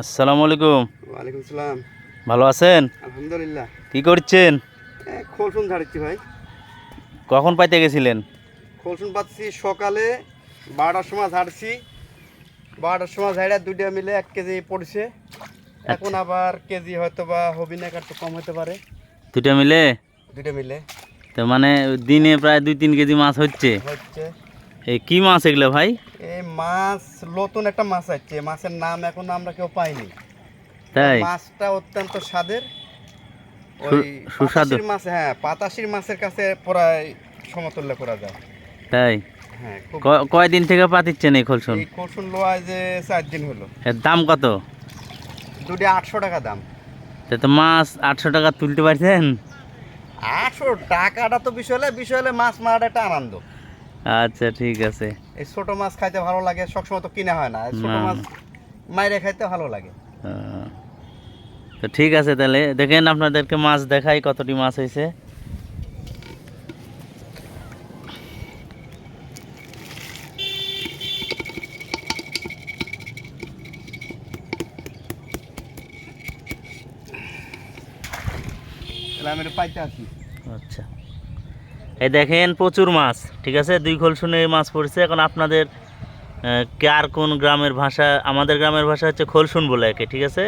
আসসালামু আলাইকুম। ওয়ালাইকুম সালাম। ভালো আছেন? আলহামদুলিল্লাহ। কি করছেন? খোলসুন ঝাড়ছি ভাই। কখন পাইতে গেছিলেন? খোলসুন পাচ্ছি সকালে বারোটার সময় ঝাড়ছি। বারোটার সময় ঝাড়া দুইটা মিলে এক কেজি পড়ছে। এখন আবার কেজি হয়তো বা হবি না একটু কম হতে পারে। দুটা মিলে? দুইটা মিলে। তো মানে দিনে প্রায় দুই তিন কেজি মাছ হচ্ছে। হচ্ছে। এই কি মাছ এগুলো ভাই? এই মাছ নতুন একটা মাছ আছে মাছের নাম এখন আমরা কেউ পাইনি। তাই? মাছটা অত্যন্ত স্বাদের। ওই সুস্বাদু। মাছ হ্যাঁ পাতাশির মাছের কাছে প্রায় সমতুল্য করা যায়। তাই? হ্যাঁ কয়দিন থেকে পাতিচ্ছেন এই খলসুন? এই কৌশল লোয়া যে চার দিন হলো। এর দাম কত? দুটি আটশো টাকা দাম। তা তো মাছ আটশো টাকা তুলতে পারছেন আটশো টাকাটা তো বিষয় হলে বিষয় হলে মাছ মারাটা একটা আনন্দ। আচ্ছা ঠিক আছে। এই ছোট মাছ খাইতে ভালো লাগে সবসময় তো কিনা হয় না। ছোট মাছ মাইরে খাইতে ভালো লাগে। তো ঠিক আছে তাহলে। দেখেন আপনাদেরকে মাছ দেখাই কতটি মাছ হয়েছে আমি পাইতে আসি। আচ্ছা। এই দেখেন প্রচুর মাছ, ঠিক আছে? দুই খোল খোলসুনে মাছ পড়ছে। এখন আপনাদের কার কোন গ্রামের ভাষা, আমাদের গ্রামের ভাষা হচ্ছে খোলসুন বলে একে, ঠিক আছে?